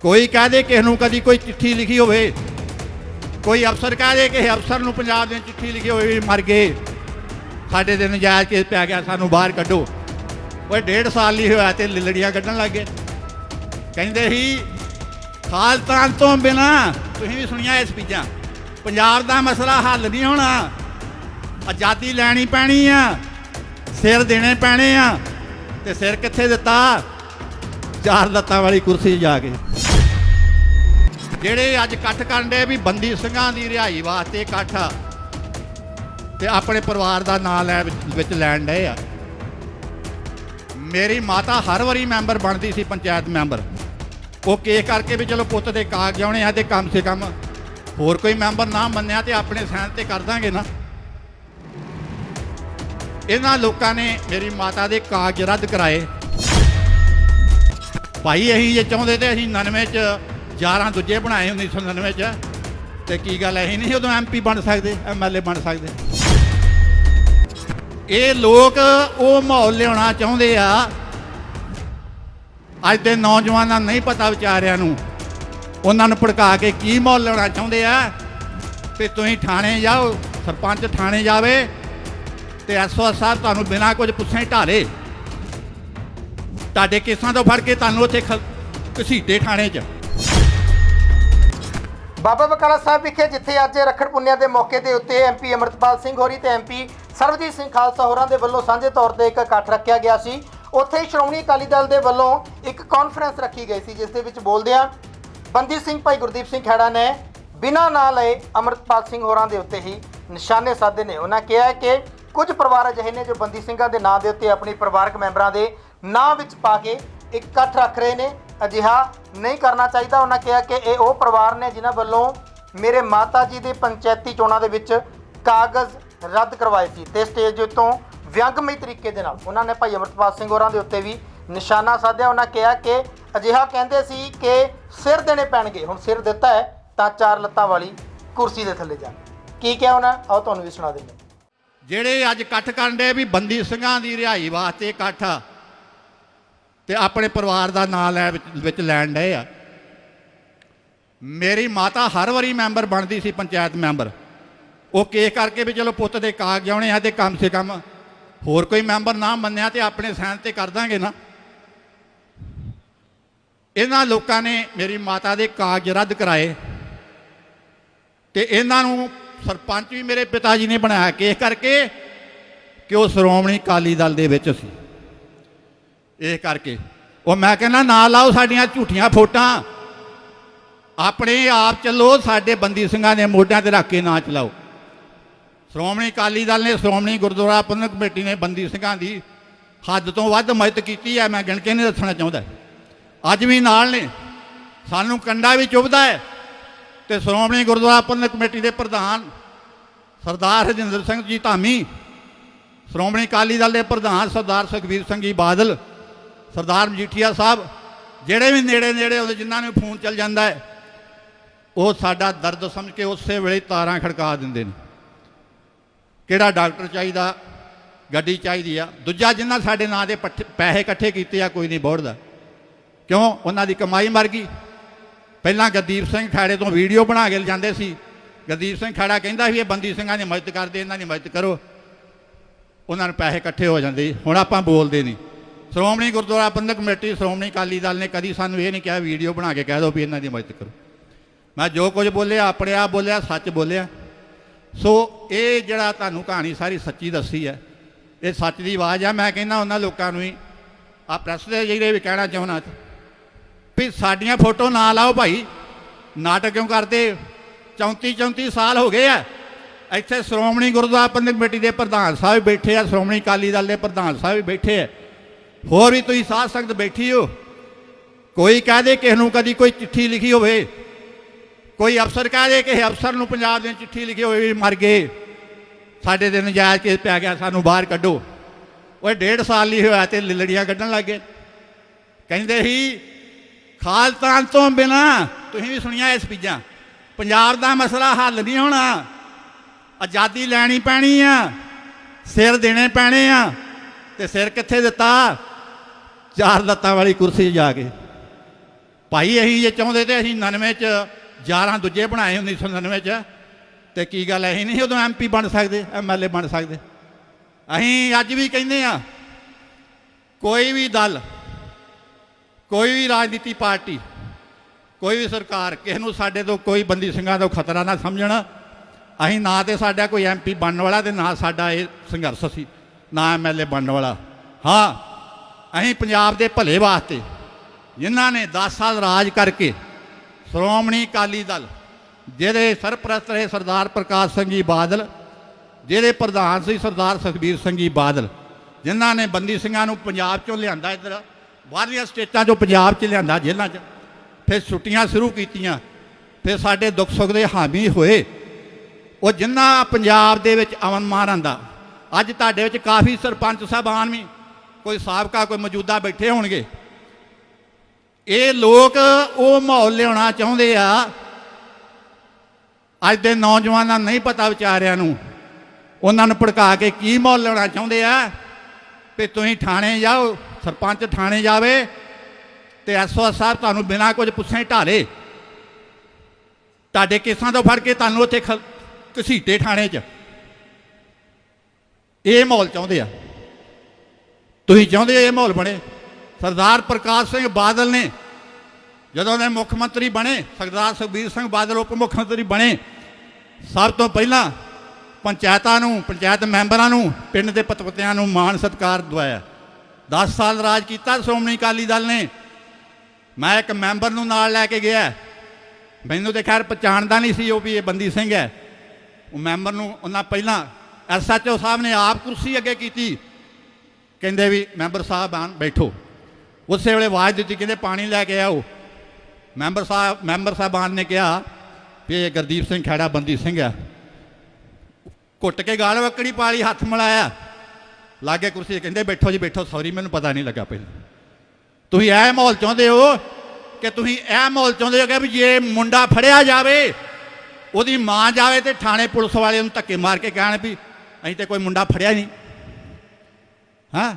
ਕੋਈ ਕਹਿ ਦੇ ਕਿਸੇ ਨੂੰ ਕਦੀ ਕੋਈ ਚਿੱਠੀ ਲਿਖੀ ਹੋਵੇ, ਕੋਈ ਅਫਸਰ ਕਹਿ ਦੇ ਕਿਸੇ ਅਫਸਰ ਨੂੰ ਪੰਜਾਬ ਦੇ ਚਿੱਠੀ ਲਿਖੀ ਹੋਵੇ ਵੀ ਮਰ ਗਏ। ਸਾਡੇ ਤੇ ਨਜਾਇਜ਼ ਕੇਸ ਪਿਆ ਗਿਆ, ਸਾਨੂੰ ਬਾਹਰ ਕੱਢੋ। ਓਏ, ਡੇਢ ਸਾਲ ਨਹੀਂ ਹੋਇਆ ਤੇ ਲਿਲੜੀਆਂ ਕੱਢਣ ਲੱਗ ਗਏ। ਕਹਿੰਦੇ ਸੀ ਖਾਲਤਾਂ ਤੋਂ ਬਿਨਾ ਤੁਸੀਂ ਵੀ ਸੁਣੀਆਂ ਇਹ ਸਪੀਚਾਂ ਪੰਜਾਬ ਦਾ ਮਸਲਾ ਹੱਲ ਨਹੀਂ ਹੋਣਾ। ਆਜ਼ਾਦੀ ਲੈਣੀ ਪੈਣੀ ਆ, ਸਿਰ ਦੇਣੇ ਪੈਣੇ ਆ। ਤੇ ਸਿਰ ਕਿੱਥੇ ਦਿੱਤਾ? ਚਾਰ ਲੱਤਾਂ ਵਾਲੀ ਕੁਰਸੀ ਜਾ ਕੇ। ਜਿਹੜੇ ਅੱਜ ਇਕੱਠ ਕਰਨ ਦੇ ਵੀ ਬੰਦੀ ਸਿੰਘਾਂ ਦੀ ਰਿਹਾਈ ਵਾਸਤੇ ਇਕੱਠ ਆ, ਤੇ ਆਪਣੇ ਪਰਿਵਾਰ ਦਾ ਨਾਂ ਲੈ ਵਿੱਚ- ਲੈਣ ਡਏ ਆ। ਮੇਰੀ ਮਾਤਾ ਹਰ ਵਾਰੀ ਮੈਂਬਰ ਬਣਦੀ ਸੀ, ਪੰਚਾਇਤ ਮੈਂਬਰ। ਉਹ ਕੇ ਕਰਕੇ ਵੀ ਚਲੋ ਪੁੱਤ ਦੇ ਕਾਗਜ਼ ਆਉਣੇ ਆ ਤੇ ਕਮ ਸੇ ਕਮ ਹੋਰ ਕੋਈ ਮੈਂਬਰ ਨਾ ਮੰਨਿਆ ਤੇ ਆਪਣੇ ਸਾਈਨ ਤੇ ਕਰ ਦਾਂਗੇ ਨਾ। ਇਹਨਾਂ ਲੋਕਾਂ ਨੇ ਮੇਰੀ ਮਾਤਾ ਦੇ ਕਾਗਜ਼ ਰੱਦ ਕਰਾਏ। ਭਾਈ ਅਸੀਂ ਜੇ ਚਾਹੁੰਦੇ ਤੇ ਅਸੀਂ 99 ਚ 11 ਦੂਜੇ ਬਣਾਏ 1999 ਚ ਤੇ ਕੀ ਗੱਲ ਅਸੀਂ ਨਹੀਂ ਉਦੋਂ ਐਮਪੀ ਬਣ ਸਕਦੇ ਐਮਐਲਏ ਬਣ ਸਕਦੇ। ਇਹ ਲੋਕ ਉਹ ਮਾਹੌਲ ਲਿਆਉਣਾ ਚਾਹੁੰਦੇ ਆ। ਅੱਜ ਦੇ ਨੌਜਵਾਨਾਂ ਨੂੰ ਨਹੀਂ ਪਤਾ ਵਿਚਾਰਿਆਂ ਨੂੰ, ਉਹਨਾਂ ਨੂੰ ਭੜਕਾ ਕੇ ਕੀ ਮਾਹੌਲ ਲਿਆਉਣਾ ਚਾਹੁੰਦੇ ਆ। ਤੇ ਤੁਸੀਂ ਥਾਣੇ ਜਾਓ, ਸਰਪੰਚ ਥਾਣੇ ਜਾਵੇ, ਤੇ ਐਸਓ ਸਾਹਿਬ ਤੁਹਾਨੂੰ ਬਿਨਾਂ ਕੁਝ ਪੁੱਛੇ ਢਾਲੇ। ਤੁਹਾਡੇ ਕੇਸਾਂ ਤੋਂ ਫੜ ਕੇ ਤੁਹਾਨੂੰ ਉੱਥੇ ਖ- ਘਸੀਟੇ ਥਾਣੇ 'ਚ। ਬਾਬਾ ਬਕਾਲਾ ਸਾਹਿਬ ਵਿਖੇ ਜਿੱਥੇ ਅੱਜ ਰੱਖੜ ਪੁੰਨਿਆ ਦੇ ਮੌਕੇ ਦੇ ਉੱਤੇ ਐਮਪੀ ਅਮਰਤਪਾਲ ਸਿੰਘ ਹੋਰੀ ਤੇ ਐਮਪੀ ਸਰਬਜੀਤ ਸਿੰਘ ਖਾਲਸਾ ਹੋਰਾਂ ਦੇ ਵੱਲੋਂ ਸਾਂਝੇ ਤੌਰ ਤੇ ਇੱਕ ਇਕੱਠ ਰੱਖਿਆ ਗਿਆ ਸੀ। ਉੱਥੇ ਹੀ ਸ਼੍ਰੋਮਣੀ ਅਕਾਲੀ ਦਲ ਦੇ ਵੱਲੋਂ ਇੱਕ ਕਾਨਫਰੰਸ ਰੱਖੀ ਗਈ ਸੀ, ਜਿਸ ਦੇ ਵਿੱਚ ਬੋਲਦਿਆਂ ਬੰਦੀ ਸਿੰਘ ਭਾਈ ਗੁਰਦੀਪ ਸਿੰਘ ਖੈੜਾ ਨੇ ਬਿਨਾਂ ਨਾਂ ਲਏ ਅਮਰਤਪਾਲ ਸਿੰਘ ਹੋਰਾਂ ਦੇ ਉੱਤੇ ਹੀ ਨਿਸ਼ਾਨੇ ਸਾਧੇ ਨੇ। ਉਹਨਾਂ ਕਿਹਾ ਕਿ ਕੁਝ ਪਰਿਵਾਰ ਅਜਿਹੇ ਨੇ ਜੋ ਬੰਦੀ ਸਿੰਘਾਂ ਦੇ ਨਾਂ ਦੇ ਉੱਤੇ ਆਪਣੇ ਪਰਿਵਾਰਕ ਮੈਂਬਰਾਂ ਦੇ ਨਾਂ ਵਿੱਚ ਪਾ ਕੇ ਇੱਕ ਇਕੱਠ ਰੱਖ ਰਹੇ ਨੇ। ਅਜਿਹਾ ਨਹੀਂ ਕਰਨਾ ਚਾਹੀਦਾ। ਉਹਨਾਂ ਕਿਹਾ ਕਿ ਇਹ ਉਹ ਪਰਿਵਾਰ ਨੇ ਜਿਨ੍ਹਾਂ ਵੱਲੋਂ ਮੇਰੇ ਮਾਤਾ ਜੀ ਦੇ ਪੰਚਾਇਤੀ ਚੋਣਾਂ ਦੇ ਵਿੱਚ ਕਾਗਜ਼ ਰੱਦ ਕਰਵਾਏ ਸੀ ਤੇ ਸਟੇਜ ਉੱਤੋਂ ਵਿਅੰਗਮਈ ਤਰੀਕੇ ਦੇ ਨਾਲ ਉਹਨਾਂ ਨੇ ਭਾਈ ਅਮਰਤਪਾਲ ਸਿੰਘ ਹੋਰਾਂ ਦੇ ਉੱਤੇ ਵੀ ਨਿਸ਼ਾਨਾ ਸਾਧਿਆ। ਉਹਨਾਂ ਕਿਹਾ ਕਿ ਅਜਿਹਾ ਕਹਿੰਦੇ ਸੀ ਕਿ ਸਿਰ ਦੇਣੇ ਪੈਣਗੇ। ਹੁਣ ਸਿਰ ਦਿੱਤਾ ਹੈ ਤਾਂ ਚਾਰ ਲੱਤਾਂ ਵਾਲੀ ਕੁਰਸੀ ਦੇ ਥੱਲੇ ਜਾ ਕੀ। ਕਿਹਾ ਉਹਨਾਂ? ਆਓ ਤੁਹਾਨੂੰ ਵੀ ਸੁਣਾ ਦਿੰਦੇ ਜਿਹੜੇ ਅੱਜ ਇਕੱਠ ਕਰਨ ਦੇ ਵੀ ਬੰਦੀ ਸਿੰਘਾਂ ਦੀ ਰਿਹਾਈ ਵਾਸਤੇ ਇਕੱਠ ਆ ਤੇ ਆਪਣੇ ਪਰਿਵਾਰ ਦਾ ਨਾਂ ਲੈ ਵਿੱਚ- ਲੈਣ ਡਏ ਆ। ਮੇਰੀ ਮਾਤਾ ਹਰ ਵਾਰੀ ਮੈਂਬਰ ਬਣਦੀ ਸੀ, ਪੰਚਾਇਤ ਮੈਂਬਰ। ਉਹ ਕੇਸ ਕਰਕੇ ਵੀ ਚਲੋ ਪੁੱਤ ਦੇ ਕਾਗਜ਼ ਆਉਣੇ ਆ ਤੇ ਕਮ ਸੇ ਕਮ ਹੋਰ ਕੋਈ ਮੈਂਬਰ ਨਾ ਮੰਨਿਆ ਤੇ ਆਪਣੇ ਸਾਈਨ ਤੇ ਕਰ ਦਾਂਗੇ ਨਾ। ਇਹਨਾਂ ਲੋਕਾਂ ਨੇ ਮੇਰੀ ਮਾਤਾ ਦੇ ਕਾਗਜ਼ ਰੱਦ ਕਰਾਏ ਤੇ ਇਹਨਾਂ ਨੂੰ ਸਰਪੰਚ ਵੀ ਮੇਰੇ ਪਿਤਾ ਜੀ ਨੇ ਬਣਾਇਆ। ਕੇਸ ਕਰਕੇ ਕਿ ਉਹ ਸ਼੍ਰੋਮਣੀ ਅਕਾਲੀ ਦਲ ਦੇ ਵਿੱਚ ਸੀ। ਇਹ ਕਰਕੇ। ਉਹ ਮੈਂ ਕਹਿੰਦਾ, ਨਾ ਲਾਓ ਸਾਡੀਆਂ ਝੂਠੀਆਂ ਫੋਟਾਂ। ਆਪਣੇ ਆਪ ਚੱਲੋ, ਸਾਡੇ ਬੰਦੀ ਸਿੰਘਾਂ ਦੇ ਮੋਢਿਆਂ ਤੇ ਰੱਖ ਕੇ ਨਾ ਚਲਾਓ। ਸ਼੍ਰੋਮਣੀ ਅਕਾਲੀ ਦਲ ਨੇ ਸ਼੍ਰੋਮਣੀ ਗੁਰਦੁਆਰਾ ਪ੍ਰਬੰਧਕ ਕਮੇਟੀ ਨੇ ਬੰਦੀ ਸਿੰਘਾਂ ਦੀ ਹੱਦ ਤੋਂ ਵੱਧ ਮਦਦ ਕੀਤੀ ਹੈ, ਮੈਂ ਗਿਣ ਕੇ ਨਹੀਂ ਦੱਸਣਾ ਚਾਹੁੰਦਾ। ਅੱਜ ਵੀ ਨਾਲ ਨੇ। ਸਾਨੂੰ ਕੰਡਾ ਵੀ ਚੁੱਭਦਾ ਹੈ। ਤੇ ਸ਼੍ਰੋਮਣੀ ਗੁਰਦੁਆਰਾ ਪ੍ਰਬੰਧਕ ਕਮੇਟੀ ਦੇ ਪ੍ਰਧਾਨ ਸਰਦਾਰ ਹਰਜਿੰਦਰ ਸਿੰਘ ਜੀ ਧਾਮੀ, ਸ਼੍ਰੋਮਣੀ ਅਕਾਲੀ ਦਲ ਦੇ ਪ੍ਰਧਾਨ ਸਰਦਾਰ ਸੁਖਬੀਰ ਸਿੰਘ ਜੀ ਬਾਦਲ ਸਰਦਾਰ ਮਜੀਠੀਆ ਸਾਹਿਬ, ਜਿਹੜੇ ਵੀ ਨੇੜੇ ਨੇੜੇ ਆਉਂਦੇ ਜਿਨ੍ਹਾਂ ਨੂੰ ਫੋਨ ਚੱਲ ਜਾਂਦਾ ਹੈ, ਉਹ ਸਾਡਾ ਦਰਦ ਸਮਝ ਕੇ ਉਸੇ ਵੇਲੇ ਤਾਰਾਂ ਖੜਕਾ ਦਿੰਦੇ ਨੇ। ਕਿਹੜਾ ਡਾਕਟਰ ਚਾਹੀਦਾ? ਗੱਡੀ ਚਾਹੀਦੀ ਆ। ਦੂਜਾ ਜਿਨ੍ਹਾਂ ਸਾਡੇ ਨਾਂ ਦੇ ਪੱਠੇ- ਪੈਸੇ ਇਕੱਠੇ ਕੀਤੇ ਆ, ਕੋਈ ਨਹੀਂ ਬੋੜਦਾ। ਕਿਉਂ? ਉਹਨਾਂ ਦੀ ਕਮਾਈ ਮਰ ਗਈ। ਪਹਿਲਾਂ ਗਦੀਪ ਸਿੰਘ ਖਾੜੇ ਤੋਂ ਵੀਡੀਓ ਬਣਾ ਕੇ ਲਿਜਾਂਦੇ ਸੀ। ਗਦੀਪ ਸਿੰਘ ਖਾੜਾ ਕਹਿੰਦਾ ਸੀ, ਇਹ ਬੰਦੀ ਸਿੰਘਾਂ ਦੀ ਮਦਦ ਕਰਦੇ, ਇਹਨਾਂ ਦੀ ਮਦਦ ਕਰੋ। ਉਹਨਾਂ ਨੂੰ ਪੈਸੇ ਇਕੱਠੇ ਹੋ ਜਾਂਦੇ ਹੁਣ ਆਪਾਂ ਬੋਲਦੇ ਨਹੀਂ। ਸ਼੍ਰੋਮਣੀ ਗੁਰਦੁਆਰਾ ਪ੍ਰਬੰਧਕ ਕਮੇਟੀ, ਸ਼੍ਰੋਮਣੀ ਅਕਾਲੀ ਦਲ ਨੇ ਕਦੀ ਸਾਨੂੰ ਇਹ ਨਹੀਂ ਕਿਹਾ, ਵੀਡੀਓ ਬਣਾ ਕੇ ਕਹਿ ਦਿਓ ਵੀ ਇਹਨਾਂ ਦੀ ਮਦਦ ਕਰੋ। ਮੈਂ ਜੋ ਕੁਝ ਬੋਲਿਆ, ਆਪਣੇ ਆਪ ਬੋਲਿਆ, ਸੱਚ ਬੋਲਿਆ। ਸੋ ਇਹ ਜਿਹੜਾ ਤੁਹਾਨੂੰ ਕਹਾਣੀ ਸਾਰੀ ਸੱਚੀ ਦੱਸੀ ਹੈ, ਇਹ ਸੱਚ ਦੀ ਆਵਾਜ਼ ਆ ਮੈਂ ਕਹਿੰਦਾ ਉਹਨਾਂ ਲੋਕਾਂ ਨੂੰ ਹੀ ਆ ਪ੍ਰੈਸ ਦੇ ਜਿਹੜੇ ਵੀ ਕਹਿਣਾ ਚਾਹੁੰਦਾ ਵੀ ਸਾਡੀਆਂ ਫੋਟੋ ਨਾ ਲਾਓ ਭਾਈ, ਨਾਟਕ ਕਿਉਂ ਕਰਦੇ? 34 34 ਸਾਲ ਹੋ ਗਏ ਆ। ਇੱਥੇ ਸ਼੍ਰੋਮਣੀ ਗੁਰਦੁਆਰਾ ਪ੍ਰਬੰਧਕ ਕਮੇਟੀ ਦੇ ਪ੍ਰਧਾਨ ਸਾਹਿਬ ਬੈਠੇ ਆ, ਸ਼੍ਰੋਮਣੀ ਅਕਾਲੀ ਦਲ ਦੇ ਪ੍ਰਧਾਨ ਸਾਹਿਬ ਵੀ ਬੈਠੇ ਆ। ਹੋਰ ਵੀ ਤੁਸੀਂ ਸਾਧ ਸੰਗਤ ਬੈਠੀ ਹੋ। ਕੋਈ ਕਹਿ ਦੇ ਕਿਸੇ ਨੂੰ ਕਦੀ ਕੋਈ ਚਿੱਠੀ ਲਿਖੀ ਹੋਵੇ। ਕੋਈ ਅਫਸਰ ਕਹਿ ਦੇ ਕਿਸੇ ਅਫਸਰ ਨੂੰ ਪੰਜਾਬ ਦੇ ਚਿੱਠੀ ਲਿਖੀ ਹੋਵੇ ਵੀ ਮਰ ਗਏ। ਸਾਡੇ ਤੇ ਨਜਾਇਜ਼ ਕੇਸ ਪੈ ਗਿਆ, ਸਾਨੂੰ ਬਾਹਰ ਕੱਢੋ। ਓਏ, ਡੇਢ ਸਾਲ ਲਈ ਹੋਇਆ ਤੇ ਲਿਲੜੀਆਂ ਕੱਢਣ ਲੱਗ ਗਏ। ਕਹਿੰਦੇ ਸੀ, ਖਾਲਤਾਨ ਤੋਂ ਬਿਨਾ ਤੁਸੀਂ ਵੀ ਸੁਣੀਆਂ ਇਸ ਸਪੀਚਾਂ ਪੰਜਾਬ ਦਾ ਮਸਲਾ ਹੱਲ ਨਹੀਂ ਹੋਣਾ। ਆਜ਼ਾਦੀ ਲੈਣੀ ਪੈਣੀ ਆ, ਸਿਰ ਦੇਣੇ ਪੈਣੇ ਆ, ਤੇ ਸਿਰ ਕਿੱਥੇ ਦਿੱਤਾ? ਚਾਰ ਲੱਤਾਂ ਵਾਲੀ ਕੁਰਸੀ 'ਚ ਜਾ ਕੇ। ਭਾਈ ਅਸੀਂ ਜੇ ਚਾਹੁੰਦੇ ਤੇ ਅਸੀਂ 99 ਚ 11 ਦੂਜੇ ਬਣਾਏ 1999 ਚ। ਤੇ ਕੀ ਗੱਲ ਅਸੀਂ ਨਹੀਂ ਉਦੋਂ ਐਮਪੀ ਬਣ ਸਕਦੇ ਐਮਐਲਏ ਬਣ ਸਕਦੇ। ਅਸੀਂ ਅੱਜ ਵੀ ਕਹਿੰਦੇ ਆ ਕੋਈ ਵੀ ਦਲ, ਕੋਈ ਵੀ ਰਾਜਨੀਤੀ ਪਾਰਟੀ, ਕੋਈ ਵੀ ਸਰਕਾਰ, ਕਿਸੇ ਨੂੰ ਸਾਡੇ ਤੋਂ ਕੋਈ ਬੰਦੀ ਸਿੰਘਾਂ ਤੋਂ ਖਤਰਾ ਨਾ ਸਮਝਣ। ਅਸੀਂ ਨਾ ਤੇ ਸਾਡਾ ਕੋਈ ਐਮਪੀ ਬਣਨ ਵਾਲਾ ਤੇ ਨਾ ਸਾਡਾ ਇਹ ਸੰਘਰਸ਼ ਸੀ, ਨਾ ਐਮਐਲਏ ਬਣਨ ਵਾਲਾ। ਹਾਂ ਅਸੀਂ ਪੰਜਾਬ ਦੇ ਭਲੇ ਵਾਸਤੇ ਜਿਨ੍ਹਾਂ ਨੇ 10 ਸਾਲ ਰਾਜ ਕਰਕੇ ਸ਼੍ਰੋਮਣੀ ਅਕਾਲੀ ਦਲ ਜਿਹਦੇ ਸਰਪ੍ਰਸਤ ਰਹੇ ਸਰਦਾਰ ਪ੍ਰਕਾਸ਼ ਸਿੰਘ ਜੀ ਬਾਦਲ ਜਿਹਦੇ ਪ੍ਰਧਾਨ ਸੀ ਸਰਦਾਰ ਸੁਖਬੀਰ ਸਿੰਘ ਜੀ ਬਾਦਲ, ਜਿਨ੍ਹਾਂ ਨੇ ਬੰਦੀ ਸਿੰਘਾਂ ਨੂੰ ਪੰਜਾਬ ਚੋਂ ਲਿਆਂਦਾ ਇੱਧਰ, ਬਾਹਰਲੀਆਂ ਸਟੇਟਾਂ ਚੋਂ ਪੰਜਾਬ 'ਚ ਲਿਆਂਦਾ ਜੇਲ੍ਹਾਂ 'ਚ। ਫਿਰ ਛੁੱਟੀਆਂ ਸ਼ੁਰੂ ਕੀਤੀਆਂ, ਫਿਰ ਸਾਡੇ ਦੁੱਖ ਸੁੱਖ ਦੇ ਹਾਮੀ ਹੋਏ। ਉਹ ਜਿੰਨਾ ਪੰਜਾਬ ਦੇ ਵਿੱਚ ਅਮਨ ਮਾਨ ਆਂਦਾ, ਅੱਜ ਤੁਹਾਡੇ ਵਿੱਚ ਕਾਫੀ ਸਰਪੰਚ ਸਾਹਿਬਾਨ ਵੀ ਕੋਈ ਸਾਬਕਾ, ਕੋਈ ਮੌਜੂਦਾ ਬੈਠੇ ਹੋਣਗੇ। ਇਹ ਲੋਕ ਉਹ ਮਾਹੌਲ ਲਿਆਉਣਾ ਚਾਹੁੰਦੇ ਆ। ਅੱਜ ਦੇ ਨੌਜਵਾਨਾਂ ਨੂੰ ਨਹੀਂ ਪਤਾ ਵਿਚਾਰਿਆਂ ਨੂੰ, ਉਹਨਾਂ ਨੂੰ ਭੜਕਾ ਕੇ ਕੀ ਮਾਹੌਲ ਲਿਆਉਣਾ ਚਾਹੁੰਦੇ ਆ। ਵੀ ਤੁਸੀਂ ਥਾਣੇ ਜਾਓ, ਸਰਪੰਚ ਥਾਣੇ ਜਾਵੇ ਤੇ ਐਸਓ ਸਾਹਿਬ ਤੁਹਾਨੂੰ ਬਿਨਾਂ ਕੁਝ ਪੁੱਛੇ ਹੀ ਢਾਲੇ। ਤੁਹਾਡੇ ਕੇਸਾਂ ਤੋਂ ਫੜ ਕੇ ਤੁਹਾਨੂੰ ਉੱਥੇ ਖ- ਘਸੀਟੇ ਥਾਣੇ 'ਚ। ਇਹ ਮਾਹੌਲ ਚਾਹੁੰਦੇ ਆ। ਤੁਸੀਂ ਚਾਹੁੰਦੇ ਹੋ ਇਹ ਮਾਹੌਲ ਬਣੇ? ਸਰਦਾਰ ਪ੍ਰਕਾਸ਼ ਸਿੰਘ ਬਾਦਲ ਨੇ ਜਦੋਂ ਦੇ ਮੁੱਖ ਮੰਤਰੀ ਬਣੇ, ਸਰਦਾਰ ਸੁਖਬੀਰ ਸਿੰਘ ਬਾਦਲ ਉਪ ਮੁੱਖ ਮੰਤਰੀ ਬਣੇ, ਸਭ ਤੋਂ ਪਹਿਲਾਂ ਪੰਚਾਇਤਾਂ ਨੂੰ, ਪੰਚਾਇਤ ਮੈਂਬਰਾਂ ਨੂੰ, ਪਿੰਡ ਦੇ ਪਤਵਤਿਆਂ ਨੂੰ ਮਾਣ ਸਤਿਕਾਰ ਦਵਾਇਆ। 10 ਸਾਲ ਰਾਜ ਕੀਤਾ ਸ਼੍ਰੋਮਣੀ ਅਕਾਲੀ ਦਲ ਨੇ। ਮੈਂ ਇੱਕ ਮੈਂਬਰ ਨੂੰ ਨਾਲ ਲੈ ਕੇ ਗਿਆ। ਮੈਨੂੰ ਤੇ ਖੈਰ ਪਛਾਣਦਾ ਨਹੀਂ ਸੀ ਉਹ ਵੀ ਇਹ ਬੰਦੀ ਸਿੰਘ ਹੈ। ਉਹ ਮੈਂਬਰ ਨੂੰ ਉਹਨਾਂ ਪਹਿਲਾਂ ਐਸਐਚਓ ਸਾਹਿਬ ਨੇ ਆਪ ਕੁਰਸੀ ਅੱਗੇ ਕੀਤੀ। ਕਹਿੰਦੇ ਵੀ ਮੈਂਬਰ ਸਾਹਿਬ ਆਣ, ਬੈਠੋ। ਉਸੇ ਵੇਲੇ ਆਵਾਜ਼ ਦਿੱਤੀ, ਕਹਿੰਦੇ ਪਾਣੀ ਲੈ ਕੇ ਆਓ। ਮੈਂਬਰ ਸਾਹਿਬ, ਮੈਂਬਰ ਸਾਹਿਬਾਨ ਨੇ ਕਿਹਾ ਵੀ ਇਹ ਗੁਰਦੀਪ ਸਿੰਘ ਖੈੜਾ ਬੰਦੀ ਸਿੰਘ ਹੈ। ਘੁੱਟ ਕੇ ਗਾਲ ਵਕੜੀ ਪਾਲੀ ਹੱਥ ਮਿਲਾਇਆ। ਲਾਗੇ ਕੁਰਸੀ ਤੇ ਕਹਿੰਦੇ, ਬੈਠੋ ਜੀ, ਬੈਠੋ ਸੌਰੀ ਮੈਨੂੰ ਪਤਾ ਨਹੀਂ ਲੱਗਾ ਪਹਿਲਾਂ। ਤੁਸੀਂ ਇਹ ਮਾਹੌਲ ਚਾਹੁੰਦੇ ਹੋ ਕਿ ਤੁਸੀਂ ਇਹ ਮਾਹੌਲ ਚਾਹੁੰਦੇ ਹੋ ਕਿ ਵੀ ਜੇ ਮੁੰਡਾ ਫੜਿਆ ਜਾਵੇ, ਉਹਦੀ ਮਾਂ ਜਾਵੇ ਤੇ ਥਾਣੇ ਪੁਲਿਸ ਵਾਲੇ ਨੂੰ ਧੱਕੇ ਮਾਰ ਕੇ ਕਹਿਣ ਵੀ ਅਸੀਂ ਤੇ ਕੋਈ ਮੁੰਡਾ ਫੜਿਆ ਨਹੀਂ। ਹਾਂ?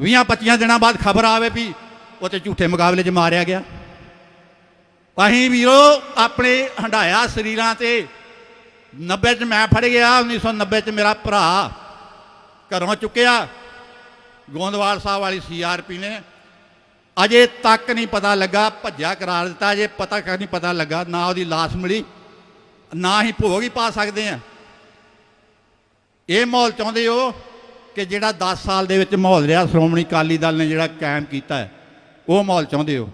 20 25 ਦਿਨਾਂ ਬਾਅਦ ਖਬਰ ਆਵੇ ਵੀ ਉਹ ਤੇ ਝੂਠੇ ਮੁਕਾਬਲੇ 'ਚ ਮਾਰਿਆ ਗਿਆ। ਅਸੀਂ ਵੀਰੋ ਆਪਣੇ ਹੰਡਾਇਆ ਸਰੀਰਾਂ ਤੇ। 90 ਚ ਮੈਂ ਫੜ ਗਿਆ 1990 ਚ ਮੇਰਾ ਭਰਾ ਘਰੋਂ ਚੁੱਕਿਆ। ਗੋਂਦਵਾਲ ਸਾਹਿਬ ਵਾਲੀ ਸੀਆਰਪੀ ਨੇ। ਅਜੇ ਤੱਕ ਨਹੀਂ ਪਤਾ ਲੱਗਾ, ਭੱਜਿਆ ਕਰਾਰ ਦਿੱਤਾ, ਅਜੇ ਪਤਾ ਨਹੀਂ ਪਤਾ ਲੱਗਾ, ਨਾ ਉਹਦੀ ਲਾਸ਼ ਮਿਲੀ, ਨਾ ਹੀ ਭੋਗ ਹੀ ਪਾ ਸਕਦੇ ਆ ਇਹ ਮਾਹੌਲ ਚਾਹੁੰਦੇ ਹੋ ਕਿ ਜਿਹੜਾ 10 ਸਾਲ ਦੇ ਵਿੱਚ ਮਾਹੌਲ ਰਿਹਾ, ਸ਼੍ਰੋਮਣੀ ਅਕਾਲੀ ਦਲ ਨੇ ਜਿਹੜਾ ਕਾਇਮ ਕੀਤਾ ਉਹ ਮਾਹੌਲ ਚਾਹੁੰਦੇ ਹੋ?